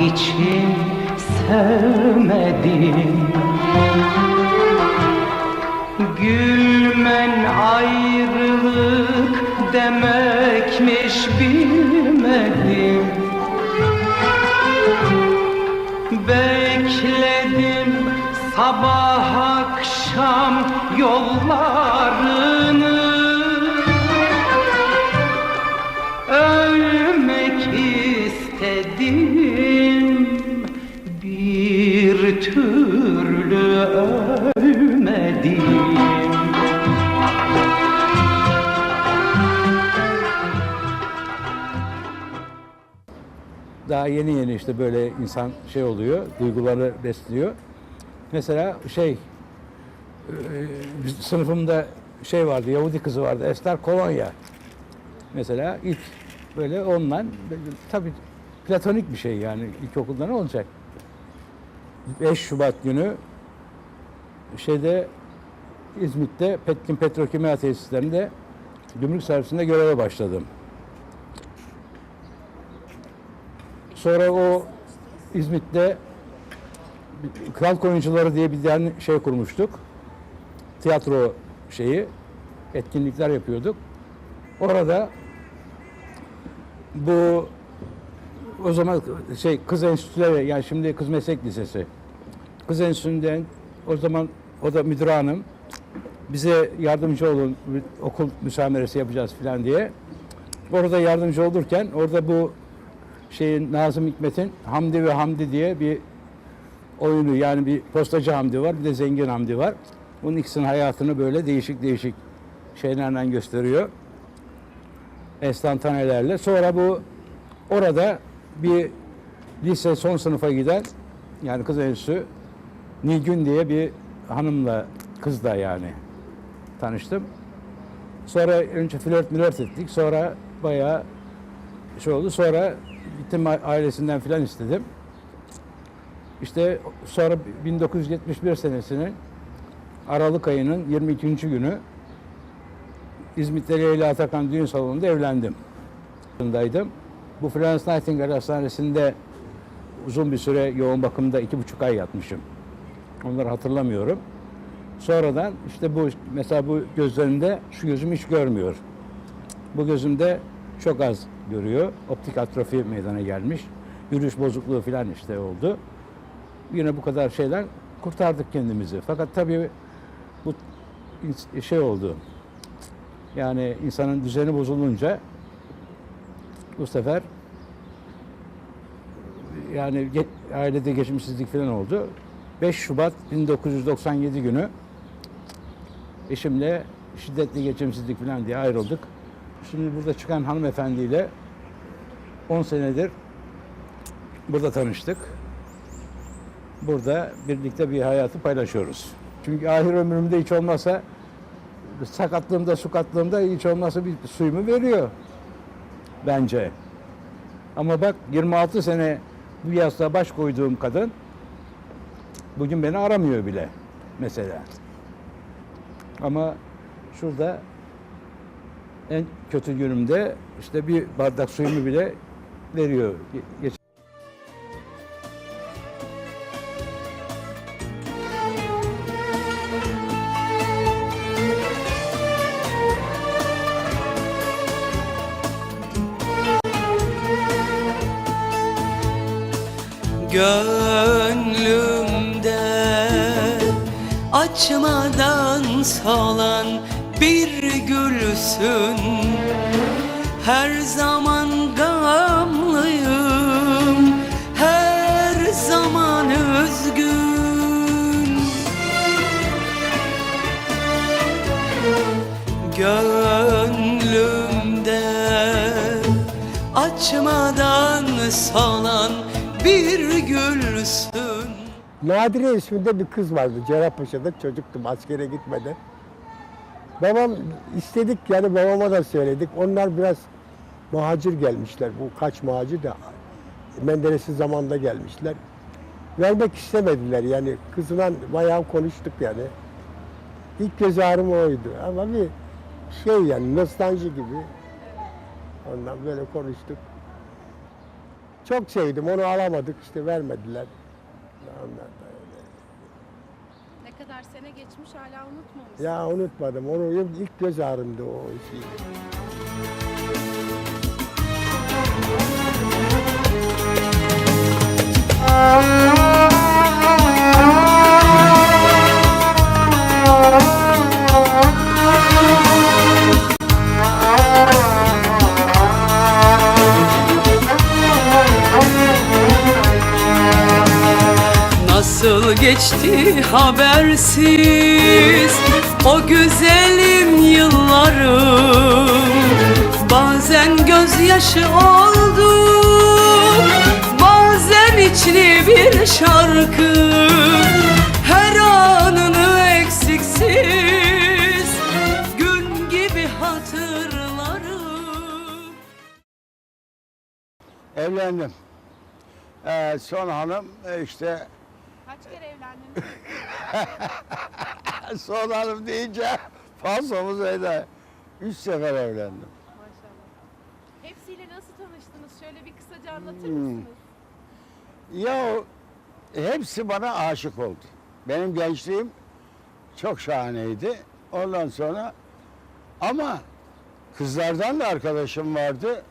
için sevmedim Gülmen ayrılık demekmiş bilmedim Bekledim sabah Daha yeni yeni işte böyle insan şey oluyor, duyguları besliyor. Mesela şey, e, biz- sınıfımda şey vardı, Yahudi kızı vardı, Esther Kolonya. Mesela ilk böyle ondan, tabii platonik bir şey yani ilkokulda ne olacak? 5 Şubat günü şeyde İzmit'te Petkim Petrokimya tesislerinde gümrük servisinde göreve başladım. Sonra o İzmit'te Kral Oyuncuları diye bir dernek şey kurmuştuk. Tiyatro şeyi, etkinlikler yapıyorduk. Orada bu o zaman şey kız enstitüleri yani şimdi kız meslek lisesi. Kız enstitüsünden o zaman o da müdür hanım bize yardımcı olun okul müsameresi yapacağız falan diye. Orada yardımcı olurken orada bu şeyin Nazım Hikmet'in Hamdi ve Hamdi diye bir oyunu yani bir postacı Hamdi var bir de zengin Hamdi var. Bunun ikisinin hayatını böyle değişik değişik şeylerle gösteriyor. Enstantanelerle. Sonra bu orada bir lise son sınıfa giden yani kız enstitüsü Nilgün diye bir hanımla kızla yani tanıştım. Sonra önce flört flört ettik. Sonra bayağı şey oldu. Sonra gittim ailesinden filan istedim. İşte sonra 1971 senesinin Aralık ayının 22. günü İzmit'te Leyla Atakan düğün salonunda evlendim. Bu Florence Nightingale Hastanesi'nde uzun bir süre yoğun bakımda iki buçuk ay yatmışım. Onları hatırlamıyorum. Sonradan işte bu mesela bu gözlerinde şu gözüm hiç görmüyor. Bu gözümde çok az görüyor. Optik atrofi meydana gelmiş. Yürüyüş bozukluğu falan işte oldu. Yine bu kadar şeyler kurtardık kendimizi. Fakat tabii bu şey oldu. Yani insanın düzeni bozulunca bu sefer yani ailede geçimsizlik falan oldu. 5 Şubat 1997 günü eşimle şiddetli geçimsizlik falan diye ayrıldık. Şimdi burada çıkan hanımefendiyle 10 senedir burada tanıştık. Burada birlikte bir hayatı paylaşıyoruz. Çünkü ahir ömrümde hiç olmazsa sakatlığımda, sukatlığımda hiç olmazsa bir suyumu veriyor bence. Ama bak 26 sene bu yastığa baş koyduğum kadın bugün beni aramıyor bile mesela. Ama şurada en kötü günümde işte bir bardak suyumu bile veriyor. Ge- Geç Gönlümde açmadan solan bir gülsün. Her zaman gamlıyım Her zaman üzgün Gönlümde açmadan solan bir gülsün. Nadire isminde bir kız vardı Cerrahpaşa'da çocuktum askere gitmeden. Babam istedik yani babama da söyledik. Onlar biraz muhacir gelmişler. Bu kaç muhacir de Menderes'in zamanında gelmişler. Vermek istemediler yani kızına bayağı konuştuk yani. İlk göz ağrım oydu ama bir şey yani nostalji gibi. Ondan böyle konuştuk. Çok sevdim. Onu alamadık. işte vermediler. Ondan kadar sene geçmiş hala unutmamış. Ya unutmadım. Onu ilk göz ağrımdı o şey. Nasıl geçti habersiz. O güzelim yıllarım Bazen gözyaşı oldu Bazen içli bir şarkı. Her anını eksiksiz Gün gibi hatırlarım. Evlendim. Ee, son hanım e, işte Kaç kere evlendiniz? son hanım deyince falsomuz öyle. Üç sefer evlendim. Maşallah. Hepsiyle nasıl tanıştınız? Şöyle bir kısaca anlatır Hmm. mısınız? Ya hepsi bana aşık oldu. Benim gençliğim çok şahaneydi. Ondan sonra ama kızlardan da arkadaşım vardı.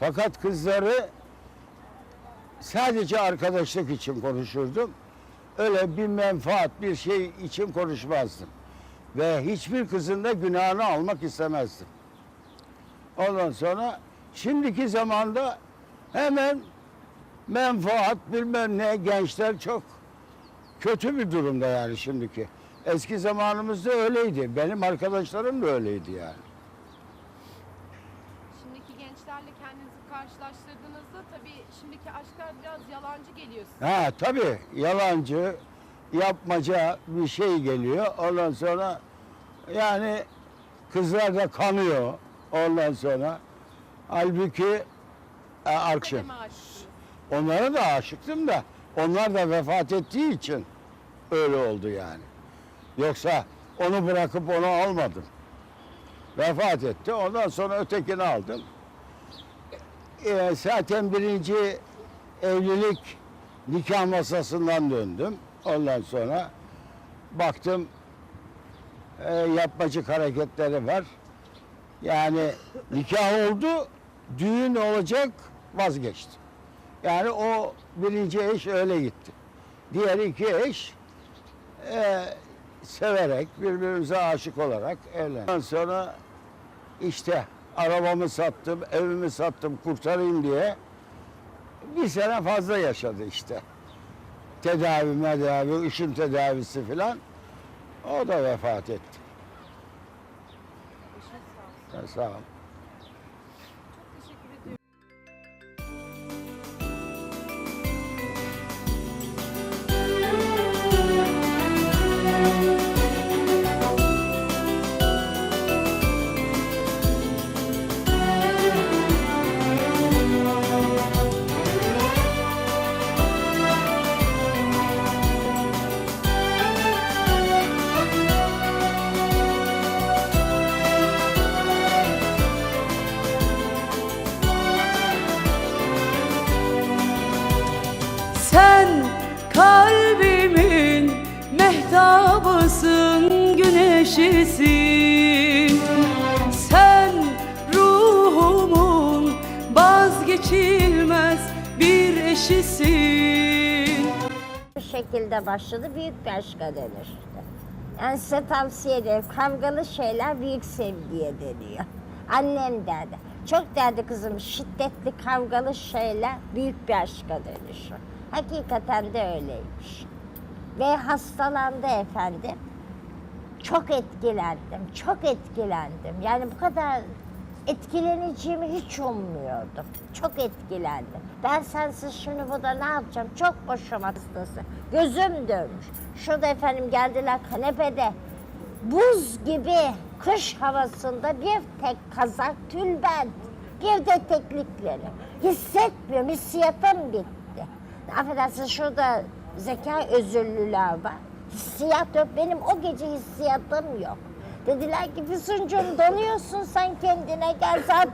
Fakat kızları sadece arkadaşlık için konuşurdum. Öyle bir menfaat, bir şey için konuşmazdım. Ve hiçbir kızın da günahını almak istemezdim. Ondan sonra şimdiki zamanda hemen menfaat bilmem ne gençler çok kötü bir durumda yani şimdiki. Eski zamanımızda öyleydi. Benim arkadaşlarım da öyleydi yani. Şimdiki gençlerle kendinizi karşılaştırdığınızda tabii aşklar biraz yalancı geliyor size. Ha tabii yalancı, yapmaca bir şey geliyor. Ondan sonra yani kızlar da kanıyor ondan sonra. Halbuki e, aşıksınız. Onlara da aşıktım da onlar da vefat ettiği için öyle oldu yani. Yoksa onu bırakıp onu almadım. Vefat etti. Ondan sonra ötekini aldım. Ee, zaten birinci evlilik nikah masasından döndüm. Ondan sonra baktım e, yapmacık hareketleri var. Yani nikah oldu, düğün olacak vazgeçtim. Yani o birinci eş öyle gitti. Diğer iki eş e, severek, birbirimize aşık olarak evlendik. Ondan sonra işte arabamı sattım, evimi sattım kurtarayım diye bir sene fazla yaşadı işte. Tedavi, medavi, ışın tedavisi filan. O da vefat etti. Sağ ol. Güneşisin Sen ruhumun vazgeçilmez bir eşisin Bu şekilde başladı, büyük bir aşka dönüştü. Yani size tavsiye ederim, kavgalı şeyler büyük sevgiye dönüyor. Annem derdi, çok derdi kızım şiddetli kavgalı şeyler büyük bir aşka dönüşür. Hakikaten de öyleymiş. Ve hastalandı efendim. Çok etkilendim, çok etkilendim. Yani bu kadar etkileneceğimi hiç ummuyordum. Çok etkilendim. Ben sensiz şimdi burada ne yapacağım? Çok boşum hastası. Gözüm dönmüş. Şurada efendim geldiler kanepede. Buz gibi kış havasında bir tek kazak tülbent. Bir de teklikleri. Hissetmiyorum, hissiyatım bitti. Affedersiniz şurada zeka özürlüler var. Hissiyat yok. Benim o gece hissiyatım yok. Dediler ki Füsuncuğum donuyorsun sen kendine gel zaten